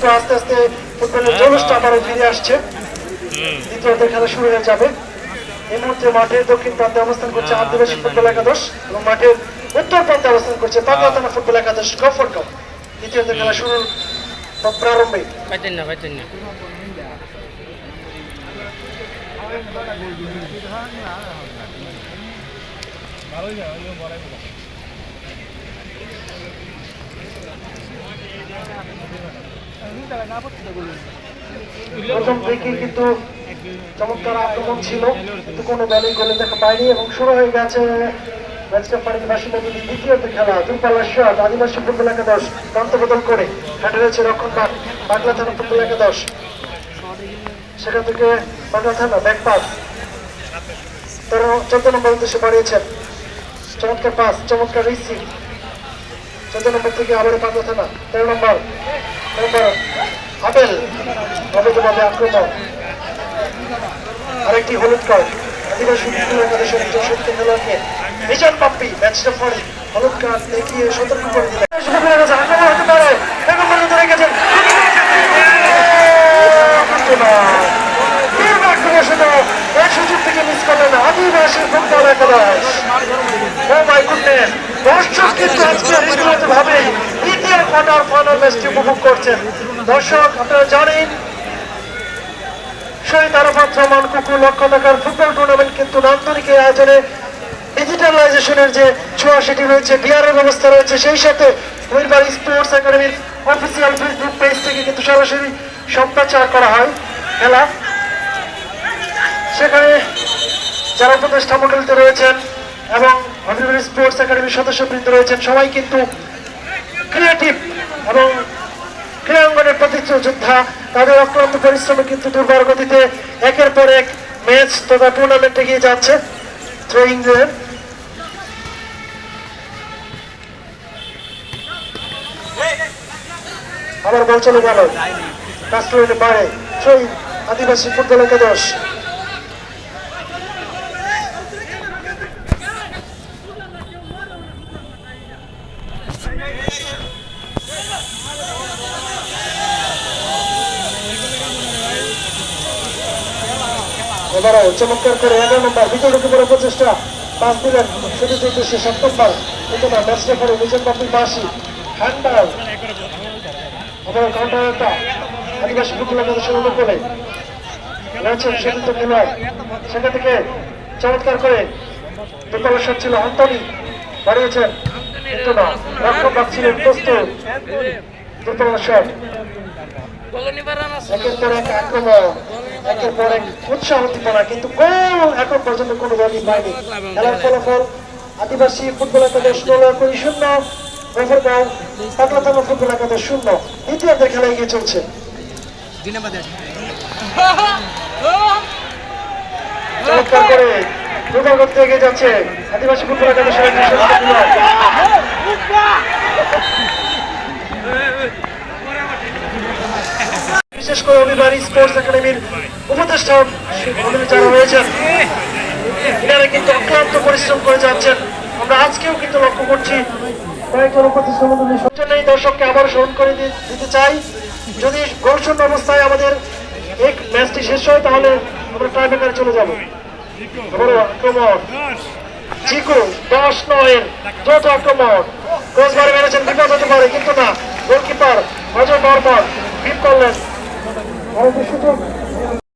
কিন্তু আস্তে আস্তে ফুটবলের জলসটা আবারও ফিরে আসছে। দ্বিতীয়ার্ধের খেলা শুরু হয়ে যাবে। এই মুহূর্তে মাঠের দক্ষিণ প্রান্তে অবস্থান করছে আদিবাসী ফুটবল একাদশ এবং মাঠের উত্তর প্রান্তে অবস্থান করছে পাতলা ফুটবল একাদশ গফর কাপ দ্বিতীয়ার্ধের খেলা শুরুর প্রারম্ভে। পাইতেন না। প্রথম থেকেই কিন্তু চমৎকার আক্রমণ ছিল, কিন্তু কোনো ব্যালিং গোলে পায়নি এবং শুরু হয়ে গেছে খেলা। প্রান্ত করে হেঁটে রয়েছে থানা সেখান থেকে থানা চোদ্দ নম্বর উদ্দেশ্যে বাড়িয়েছেন। চমৎকার পাস চমৎকার চোদ্দ নম্বর থেকে আবারও পাগলা থানা, তেরো নম্বর। আপেল অবৈধভাবে আক্রমণ। আরেকটি হলুদ কার্ড। আদিবাসী ফুটবল একাদশের চৌষট্টি খেলোয়াড়কে মিশন পাপ্পি ম্যাচটা পরে হলুদ কার্ড দেখিয়ে সতর্ক করে দিলেন। আক্রমণ হতে পারে করলেন আদিবাসী ফুটবল একাদশ। ম্যাচটি উপভোগ করছেন। দর্শক, আপনারা জানেন, শহীদ আরাফাত রহমান কুকুর লক্ষ টাকার ফুটবল টুর্নামেন্ট কিন্তু এই আয়োজনে ডিজিটালাইজেশনের যে ছোঁয়া সেটি রয়েছে বিআরের ব্যবস্থা রয়েছে, সেই সাথে মহিরবার স্পোর্টস একাডেমির অফিসিয়াল ফেসবুক পেজ থেকে কিন্তু সরাসরি সম্প্রচার করা হয়, খেলা। সেখানে যারা উপদেষ্টা মন্ডলীতে রয়েছেন এবং স্পোর্টস একাডেমির সদস্যবৃন্দ রয়েছেন, সবাই কিন্তু ক্রিয়েটিভ এবং ক্রীড়াঙ্গনের প্রতিচ্ছ যোদ্ধা তাদের অক্লান্ত পরিশ্রমে কিন্তু দুর্বার গতিতে একের পর এক ম্যাচ তথা টুর্নামেন্ট এগিয়ে যাচ্ছে। থ্রোয়িং আবার বল চলে গেল। বাইরে। থ্রোয়িং আদিবাসী ফুটবল একাদশ। এবারও চমৎকার করে এগারো নম্বর বিজয় করে প্রচেষ্টা। পাঁচ দিলেন শুধু উদ্দেশ্যে সপ্তমবার কিন্তু না ম্যাচটা করে নিজের বাপি বাসি হ্যান্ডাল আবার কাউন্টার একটা আদিবাসী ফুটবল একাদশের অনুকূলে রয়েছেন সেদিত খেলোয়াড়। সেখান থেকে চমৎকার করে দোতলা শট ছিল অন্তনি বাড়িয়েছেন কিন্তু না রক্ষক ছিলেন প্রস্তুত দোতলা শট একের পর এক আক্রমণ। একের পর এক উৎসাহ উদ্দীপনা কিন্তু গোল এখন পর্যন্ত কোনো দলই পায়নি। খেলার ফলাফল আদিবাসী ফুটবল একাদশ নলাকুড়ি শূন্য গফরগাঁও ফুটবল একাদশ শূন্য। দ্বিতীয়ার্ধের খেলা এগিয়ে চলছে। চমৎকার করে দুর্বল করতে এগিয়ে যাচ্ছে আদিবাসী ফুটবল একাদশের একটি বিশেষ করে অভিমান স্পোর্টস একাডেমির উপদেষ্টা আমাদের যারা রয়েছেন। এনারা কিন্তু অক্লান্ত পরিশ্রম করে যাচ্ছেন। আমরা আজকেও কিন্তু লক্ষ্য করছি দর্শককে আবার স্মরণ করে দিতে চাই। যদি গোলশূন্য অবস্থায় আমাদের এক ম্যাচটি শেষ হয়, তাহলে আমরা টাইব্রেকারে চলে যাব। আক্রমণ। চিকু দশ নয়ের যৌথ আক্রমণ। ক্রসবারে মেরেছেন বিপদ হতে পারে, কিন্তু না। গোলকিপার অজয় বর্মন বিপ করলেন।